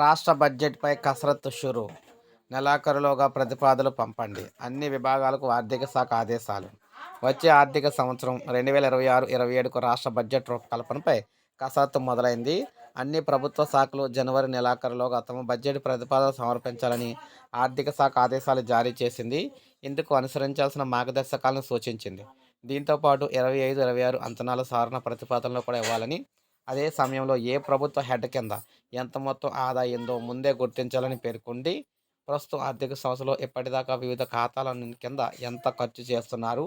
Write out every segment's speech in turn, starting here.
రాష్ట్ర బడ్జెట్పై కసరత్తు షురు. నెలాఖరులోగా ప్రతిపాదనలు పంపండి. అన్ని విభాగాలకు ఆర్థిక శాఖ ఆదేశాలు. వచ్చే ఆర్థిక సంవత్సరం రెండు వేల ఇరవై ఆరు ఇరవై ఏడుకు రాష్ట్ర బడ్జెట్ రూపకల్పనపై కసరత్తు మొదలైంది. అన్ని ప్రభుత్వ శాఖలు జనవరి నెలాఖరులోగా తమ బడ్జెట్ ప్రతిపాదన సమర్పించాలని ఆర్థిక శాఖ ఆదేశాలు జారీ చేసింది. ఇందుకు అనుసరించాల్సిన మార్గదర్శకాలను సూచించింది. దీంతో పాటు ఇరవై ఐదు ఇరవై ఆరు అంచనాల సారణ ప్రతిపాదనలు కూడా ఇవ్వాలని అదే సమయంలో ఏ ప్రభుత్వ హెడ్ కింద ఎంత మొత్తం ఆదాయిందో ముందే గుర్తించాలని పేర్కొంది ప్రస్తుతం ఆర్థిక సంవత్సరంలో ఇప్పటిదాకా వివిధ ఖాతాల కింద ఎంత ఖర్చు చేస్తున్నారు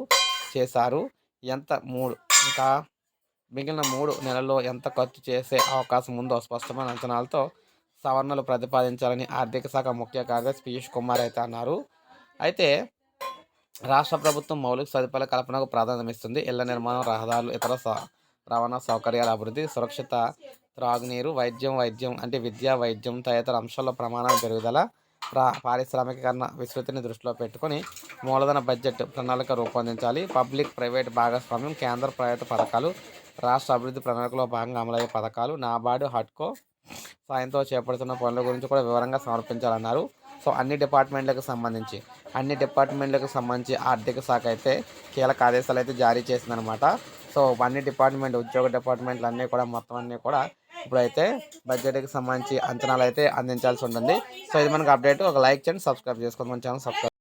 చేశారు ఎంత మూడు ఇంకా మిగిలిన మూడు నెలల్లో ఎంత ఖర్చు చేసే అవకాశం ఉందో స్పష్టమైన అంచనాలతో సవరణలు ప్రతిపాదించాలని ఆర్థిక శాఖ ముఖ్య కార్యదర్శి పీయూష్ కుమార్ అయితే అన్నారు. అయితే రాష్ట్ర ప్రభుత్వం మౌలిక సదుపాయాల కల్పనకు ప్రాధాన్యమిస్తుంది ఇళ్ళ నిర్మాణం రహదారులు ఇతర స- రవాణా సౌకర్యాల అభివృద్ధి సురక్షిత త్రాగునీరు వైద్యం వైద్యం అంటే విద్య వైద్యం తదితర అంశాల్లో ప్రమాణాల పెరుగుదల ప్రా పారిశ్రామికీకరణ విస్తృతిని దృష్టిలో పెట్టుకొని మూలధన బడ్జెట్ ప్రణాళిక రూపొందించాలి. పబ్లిక్ ప్రైవేట్ భాగస్వామ్యం కేంద్ర ప్రైవేటు పథకాలు రాష్ట్ర అభివృద్ధి ప్రణాళికలో భాగంగా అమలయ్యే పథకాలు నాబార్డు హట్కో సాయంతో చేపడుతున్న పనుల గురించి కూడా వివరంగా సమర్పించాలన్నారు. సో అన్ని డిపార్ట్మెంట్లకు సంబంధించి అన్ని డిపార్ట్మెంట్లకు సంబంధించి ఆర్థిక శాఖ అయితే కీలక ఆదేశాలు అయితే జారీ చేసిందనమాట సో అన్ని డిపార్ట్మెంట్ ఉద్యోగ డిపార్ట్మెంట్లు అన్నీ కూడా మొత్తం అన్నీ కూడా ఇప్పుడైతే బడ్జెట్కి సంబంధించి అంచనాలు అయితే అందించాల్సి ఉంటుంది. సో ఇది మనకు అప్డేట్. ఒక లైక్ చేయండి సబ్స్క్రైబ్ చేసుకోండి. మన ఛానల్ సబ్స్క్రైబ్